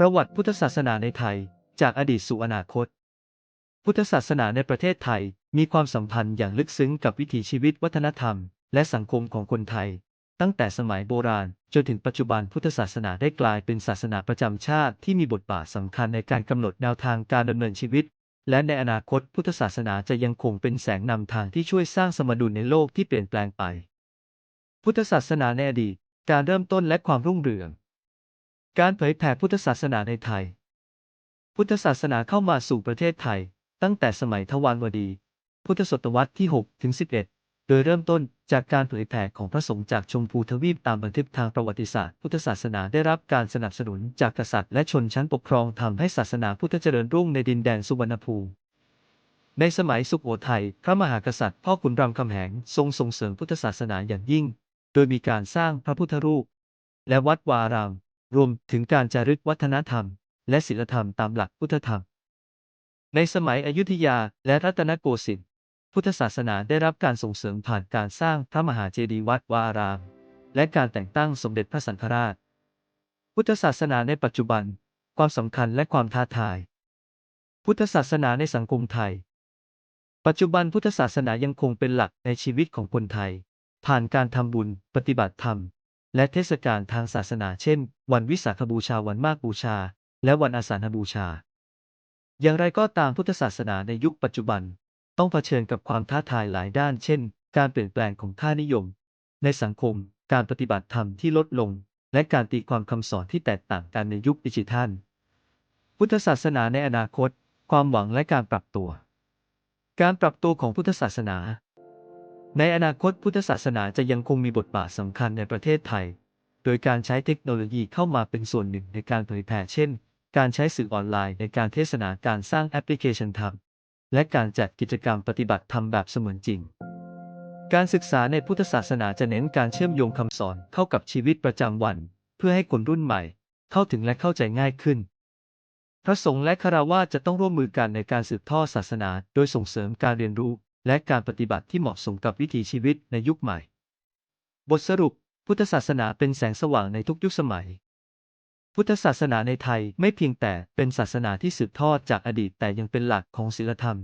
ประวัติพุทธศาสนาในไทย จากอดีตสู่อนาคต พุทธศาสนาในประเทศไทยมีความสัมพันธ์อย่างลึกซึ้งกับวิถีชีวิตวัฒนธรรม และสังคมของคนไทย ตั้งแต่สมัยโบราณ จนถึงปัจจุบันพุทธศาสนาได้กลายเป็นศาสนาประจำชาติที่มีบทบาทสำคัญในการกำหนดแนวทางการดำเนินชีวิต และในอนาคตพุทธศาสนาจะยังคงเป็นแสงนำทางที่ช่วยสร้างสมดุลในโลกที่เปลี่ยนแปลงไป พุทธศาสนาในอดีตการเริ่มต้นและความรุ่งเรือง การเผยแผ่พุทธศาสนาในไทย พุทธศาสนาเข้ามาสู่ประเทศไทย ตั้งแต่สมัยทวารวดี พุทธศตวรรษที่6ถึง11 โดยเริ่มต้นจากการเผยแผ่ของพระสงฆ์จากชมพูทวีปตามบันทึกทางประวัติศาสตร์ พุทธศาสนาได้รับการสนับสนุนจากกษัตริย์และชนชั้นปกครองทำให้ศาสนาพุทธเจริญรุ่งในดินแดนสุวรรณภูมิในสมัยสุโขทัย พระมหากษัตริย์ พ่อขุนรามคำแหงทรงส่งเสริมพุทธศาสนาอย่างยิ่ง โดยมีการสร้างพระพุทธรูป และวัดวาอาราม รวมถึงการจารึกวัฒนธรรม และศีลธรรมตามหลักพุทธธรรม ในสมัยอยุธยาและรัตนโกสินทร์พุทธศาสนาได้รับการส่งเสริมผ่านการสร้างพระมหาเจดีย์วัดวาอาราม และการแต่งตั้งสมเด็จพระสังฆราช พุทธศาสนาในปัจจุบัน ความสำคัญและความท้าทาย พุทธศาสนาในสังคมไทย ปัจจุบันพุทธศาสนายังคงเป็นหลักในชีวิตของคนไทย ผ่านการทำบุญ ปฏิบัติธรรม และเทศกาลทางศาสนาเช่น วันวิสาขบูชาวันมากบูชา และวันอาสาฬหบูชา อย่างไรก็ตามพุทธศาสนาในยุคปัจจุบัน ต้องเผชิญกับความท้าทายหลายด้าน เช่น การเปลี่ยนแปลงของค่านิยม ในสังคม การปฏิบัติธรรมที่ลดลง และการตีความคำสอนที่แตกต่างกันในยุคดิจิทัล พุทธศาสนาในอนาคต ความหวังและการปรับตัว การปรับตัวของพุทธศาสนา ในอนาคตพุทธศาสนาจะยังคงมีบทบาทสำคัญในประเทศไทย โดยการใช้เทคโนโลยีเข้ามาเป็นส่วนหนึ่งในการเผยแผ่เช่น การใช้สื่อออนไลน์ในการเทศนาการสร้างแอปพลิเคชันธรรม และการจัดกิจกรรมปฏิบัติธรรมแบบเสมือนจริง การศึกษาในพุทธศาสนาจะเน้นการเชื่อมโยงคำสอนเข้ากับชีวิตประจำวัน เพื่อให้คนรุ่นใหม่ เข้าถึงและเข้าใจง่ายขึ้นพระสงฆ์และคารวะจะต้องร่วมมือกันในการสืบทอดศาสนา โดยส่งเสริมการเรียนรู้ และการปฏิบัติที่เหมาะสมกับวิถีชีวิตในยุคใหม่ บทสรุป พุทธศาสนาเป็นแสงสว่างในทุกยุคสมัย พุทธศาสนาในไทยไม่เพียงแต่เป็นศาสนาที่สืบทอดจากอดีตแต่ยังเป็นหลักของศีลธรรม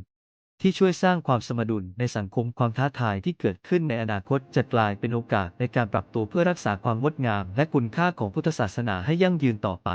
ที่ช่วยสร้างความสมดุลในสังคมความท้าทายที่เกิดขึ้นในอนาคตจะกลายเป็นโอกาสในการปรับตัวเพื่อรักษาความงดงาม และคุณค่าของพุทธศาสนาให้ยั่งยืนต่อไป